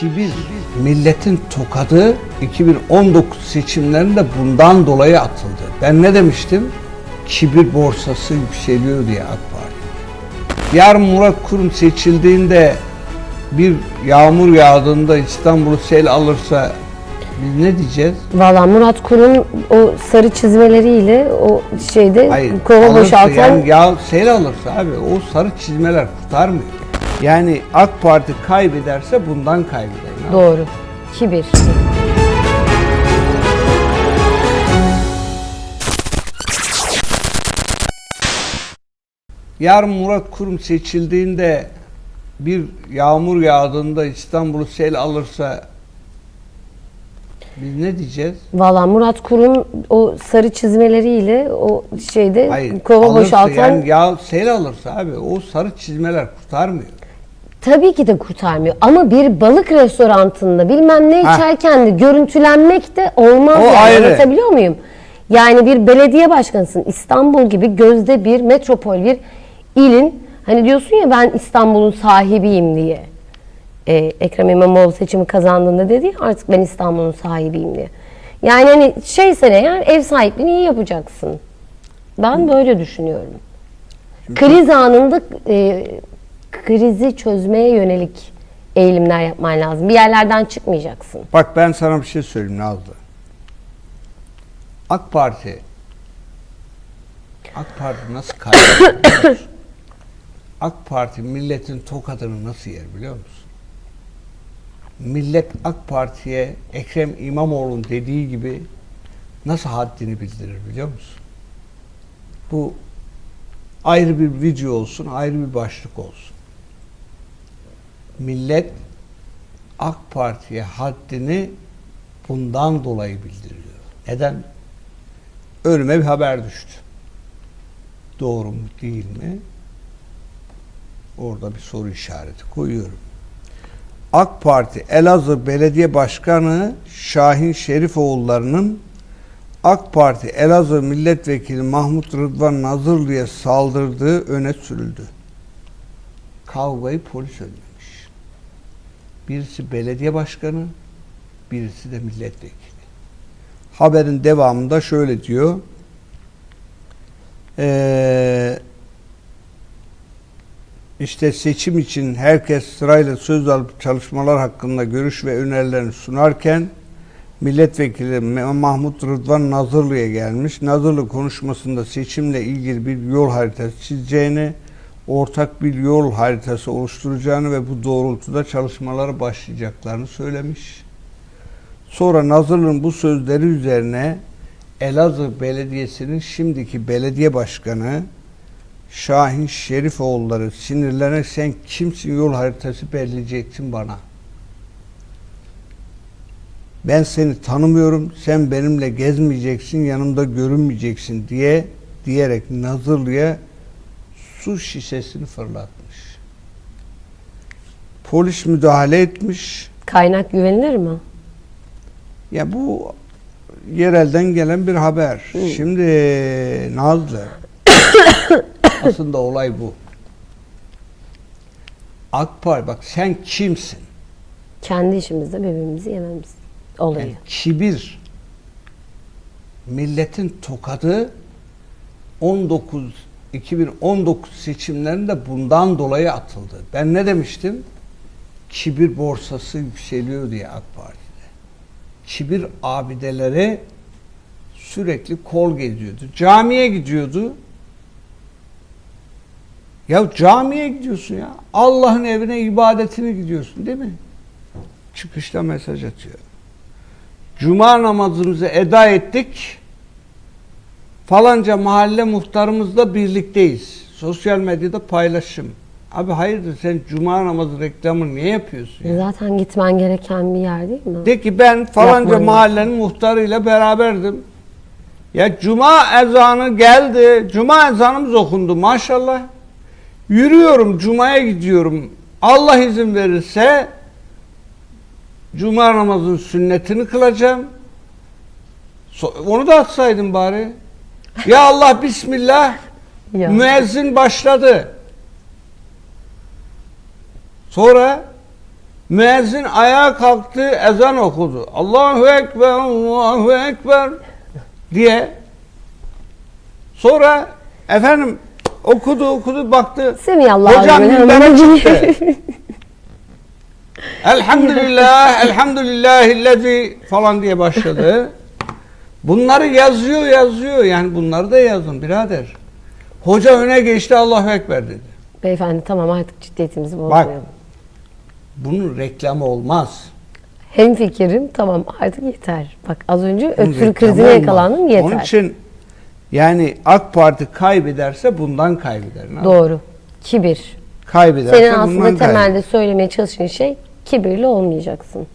kibir milletin tokadı 2019 seçimlerinde bundan dolayı atıldı. Ben ne demiştim? Kibir borsası yükseliyor diye AK Parti. Yarın Murat Kurum seçildiğinde bir yağmur yağdığında İstanbul'u sel alırsa biz ne diyeceğiz? Valla Murat Kurum o sarı çizmeleriyle o şeyde Hayır. kova boşaltan Yani ya sel alırsa abi o sarı çizmeler kurtarmıyor. Yani AK Parti kaybederse bundan kaybeder. doğru. Kibir. Yarın Murat Kurum seçildiğinde bir yağmur yağdığında İstanbul'u sel alırsa biz ne diyeceğiz? Valla Murat Kurum o sarı çizmeleriyle o şeyde Hayır. kova alırsa boşaltan yani ya sel alırsa abi o sarı çizmeler kurtarmıyor. Tabii ki de kurtarmıyor. Ama bir balık restorantında bilmem ne Ha. içerken de görüntülenmek de olmaz. O yani. ayrı. Anlatabiliyor muyum? Yani bir belediye başkanısın. İstanbul gibi gözde bir metropol bir ilin hani diyorsun ya ben İstanbul'un sahibiyim diye. Ee, Ekrem İmamoğlu seçimi kazandığında dedi ya artık ben İstanbul'un sahibiyim diye. Yani hani şeysen eğer ev sahipliğini iyi yapacaksın. Ben böyle düşünüyorum. Kriz anında e, krizi çözmeye yönelik eğilimler yapman lazım. Bir yerlerden çıkmayacaksın. Bak ben sana bir şey söyleyeyim Nazlı. AK Parti AK Parti nasıl musun? AK Parti milletin tokadını nasıl yer biliyor musun? Millet AK Parti'ye Ekrem İmamoğlu'nun dediği gibi nasıl haddini bildirir biliyor musun? Bu ayrı bir video olsun, ayrı bir başlık olsun. Millet AK Parti'ye haddini bundan dolayı bildiriyor. Neden? Önüme bir haber düştü. Doğru mu değil mi? Orada bir soru işareti koyuyorum. AK Parti Elazığ Belediye Başkanı Şahin Şerifoğulları'nın AK Parti Elazığ Milletvekili Mahmut Rıdvan Nazırlı'ya saldırdığı öne sürüldü. Kavgayı polis önlemiş. Birisi belediye başkanı, birisi de milletvekili. Haberin devamında şöyle diyor. Ee, işte seçim için herkes sırayla söz alıp çalışmalar hakkında görüş ve önerilerini sunarken Milletvekili Mahmut Rıdvan Nazırlı'ya gelmiş. Nazırlı konuşmasında seçimle ilgili bir yol haritası çizeceğini, ortak bir yol haritası oluşturacağını ve bu doğrultuda çalışmalara başlayacaklarını söylemiş. Sonra Nazırlı'nın bu sözleri üzerine Elazığ Belediyesi'nin şimdiki belediye başkanı Şahin Şerifoğulları sinirlenerek sen kimsin yol haritası belirleyeceksin bana. Ben seni tanımıyorum, sen benimle gezmeyeceksin, yanımda görünmeyeceksin diye diyerek Nazırlı'ya su şişesini fırlatmış. Polis müdahale etmiş. Kaynak güvenilir mi? Ya bu yerelden gelen bir haber. Şimdi Nazlı aslında olay bu. AK Parti bak sen kimsin? Kendi işimizde birbirimizi yememiz olayı. Yani kibir milletin tokadı 19 2019 seçimlerinde bundan dolayı atıldı. Ben ne demiştim? Kibir borsası yükseliyor diye AK Parti'de. Kibir abideleri sürekli kol geziyordu. Camiye gidiyordu. Ya camiye gidiyorsun ya. Allah'ın evine ibadetine gidiyorsun değil mi? Çıkışta mesaj atıyor. Cuma namazımızı eda ettik. Falanca mahalle muhtarımızla birlikteyiz. Sosyal medyada paylaşım. Abi hayırdır sen cuma namazı reklamını niye yapıyorsun? ya? Zaten gitmen gereken bir yer değil mi? De ki ben falanca Yapmayın. mahallenin muhtarıyla beraberdim. Ya cuma ezanı geldi. Cuma ezanımız okundu maşallah. Yürüyorum cumaya gidiyorum. Allah izin verirse cuma namazının sünnetini kılacağım. So- Onu da atsaydın bari. Ya Allah bismillah. Ya. Müezzin başladı. Sonra Müezzin ayağa kalktı, ezan okudu. Allahu Ekber, Allahu Ekber diye. Sonra efendim okudu okudu baktı. Semiyallahu Hocam minbere çıktı. Elhamdülillah, elhamdülillahillezi falan diye başladı. Bunları yazıyor yazıyor. Yani bunları da yazın birader. Hoca öne geçti Allahu Ekber dedi. Beyefendi tamam artık ciddiyetimizi Bak. bozmayalım. Bunun reklamı olmaz. Hem fikrim tamam artık yeter. Bak az önce Bunun öksürük reklamı krizine olmaz. yakalandım yeter. Onun için yani AK Parti kaybederse bundan kaybeder. Ne Doğru. Kibir. Kaybederse Senin bundan aslında kaybeder. temelde söylemeye çalıştığın şey kibirli olmayacaksın.